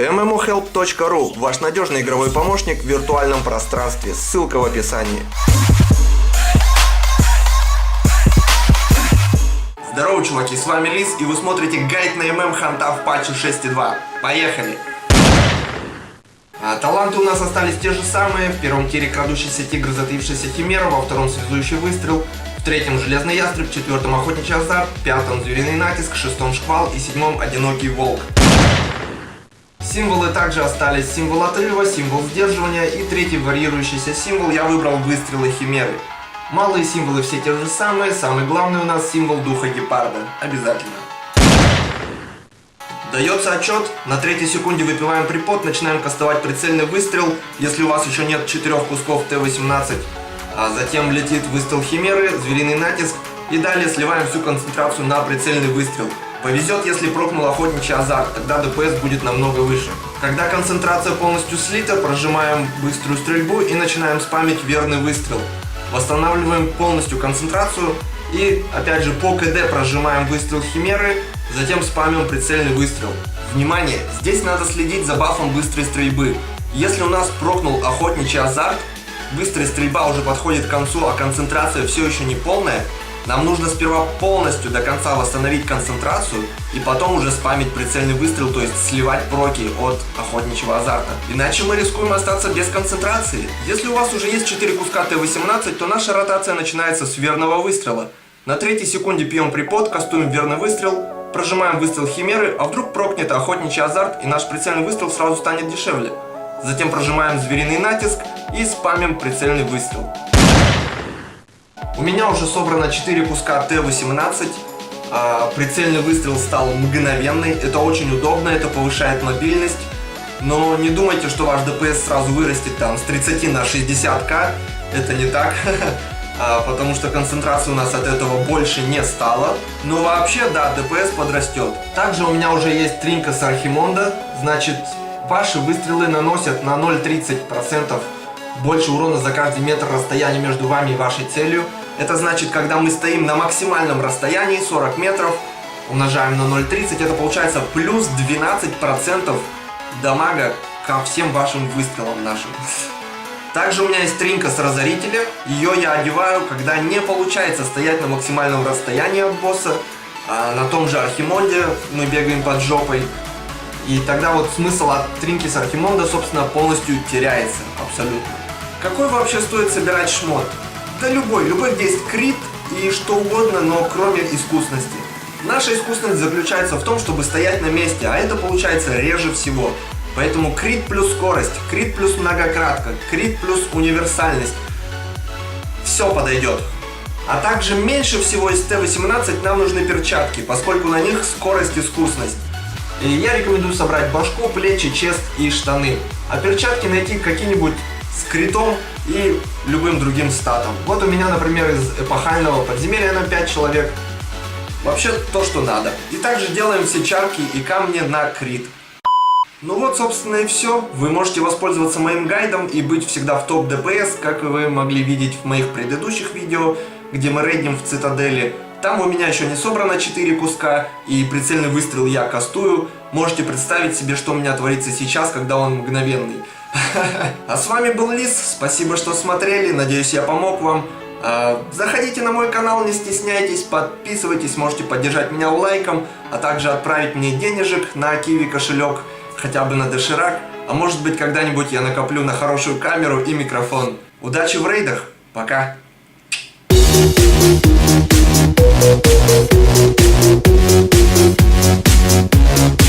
MMOHelp.ru – ваш надежный игровой помощник в виртуальном пространстве. Ссылка в описании. Здорово, чуваки, с вами Лис, и вы смотрите гайд на ММ Ханта в патче 6.2. Поехали! А, таланты у нас остались те же самые. В первом тире крадущийся тигр, затаившийся химера, во втором связующий выстрел, в третьем железный ястреб, в четвертом охотничий азарт, в пятом звериный натиск, в шестом шквал и седьмом одинокий волк. Символы также остались символ отрыва, символ сдерживания и третий варьирующийся символ я выбрал выстрелы химеры. Малые символы все те же самые, самый главный у нас символ духа гепарда. Обязательно. Дается отчет, на третьей секунде выпиваем припод, начинаем кастовать прицельный выстрел, если у вас еще нет четырех кусков Т-18. А затем летит выстрел химеры, звериный натиск и далее сливаем всю концентрацию на прицельный выстрел. Повезет, если прокнул охотничий азарт, тогда ДПС будет намного выше. Когда концентрация полностью слита, прожимаем быструю стрельбу и начинаем спамить верный выстрел. Восстанавливаем полностью концентрацию и опять же по КД прожимаем выстрел химеры, затем спамим прицельный выстрел. Внимание! Здесь надо следить за бафом быстрой стрельбы. Если у нас прокнул охотничий азарт, быстрая стрельба уже подходит к концу, а концентрация все еще не полная, нам нужно сперва полностью до конца восстановить концентрацию и потом уже спамить прицельный выстрел, то есть сливать проки от охотничьего азарта. Иначе мы рискуем остаться без концентрации. Если у вас уже есть 4 куска Т-18, то наша ротация начинается с верного выстрела. На третьей секунде пьем припод, кастуем верный выстрел, прожимаем выстрел химеры, а вдруг прокнет охотничий азарт и наш прицельный выстрел сразу станет дешевле. Затем прожимаем звериный натиск и спамим прицельный выстрел. У меня уже собрано 4 куска Т-18. А, прицельный выстрел стал мгновенный. Это очень удобно, это повышает мобильность. Но не думайте, что ваш ДПС сразу вырастет там с 30 на 60к. Это не так. А, потому что концентрация у нас от этого больше не стала. Но вообще, да, ДПС подрастет. Также у меня уже есть тринка с Архимонда. Значит, ваши выстрелы наносят на 0,30% больше урона за каждый метр расстояния между вами и вашей целью. Это значит, когда мы стоим на максимальном расстоянии, 40 метров, умножаем на 0,30, это получается плюс 12% дамага ко всем вашим выстрелам нашим. Также у меня есть тринка с разорителя. Ее я одеваю, когда не получается стоять на максимальном расстоянии от босса. А на том же Архимонде мы бегаем под жопой. И тогда вот смысл от тринки с Архимонда, собственно, полностью теряется. Абсолютно. Какой вообще стоит собирать шмот? Да любой, любой, есть крит и что угодно, но кроме искусности. Наша искусность заключается в том, чтобы стоять на месте, а это получается реже всего. Поэтому крит плюс скорость, крит плюс многократка, крит плюс универсальность. Все подойдет. А также меньше всего из Т-18 нам нужны перчатки, поскольку на них скорость и искусность. И я рекомендую собрать башку, плечи, чест и штаны. А перчатки найти какие-нибудь с критом и любым другим статом. Вот у меня, например, из эпохального подземелья на 5 человек. Вообще то, что надо. И также делаем все чарки и камни на крит. Ну вот, собственно, и все. Вы можете воспользоваться моим гайдом и быть всегда в топ ДПС, как вы могли видеть в моих предыдущих видео, где мы рейдим в цитадели. Там у меня еще не собрано 4 куска, и прицельный выстрел я кастую. Можете представить себе, что у меня творится сейчас, когда он мгновенный. А с вами был Лис, спасибо, что смотрели, надеюсь, я помог вам. А, заходите на мой канал, не стесняйтесь, подписывайтесь, можете поддержать меня лайком, а также отправить мне денежек на Киви кошелек, хотя бы на доширак. А может быть, когда-нибудь я накоплю на хорошую камеру и микрофон. Удачи в рейдах, пока! Thank you.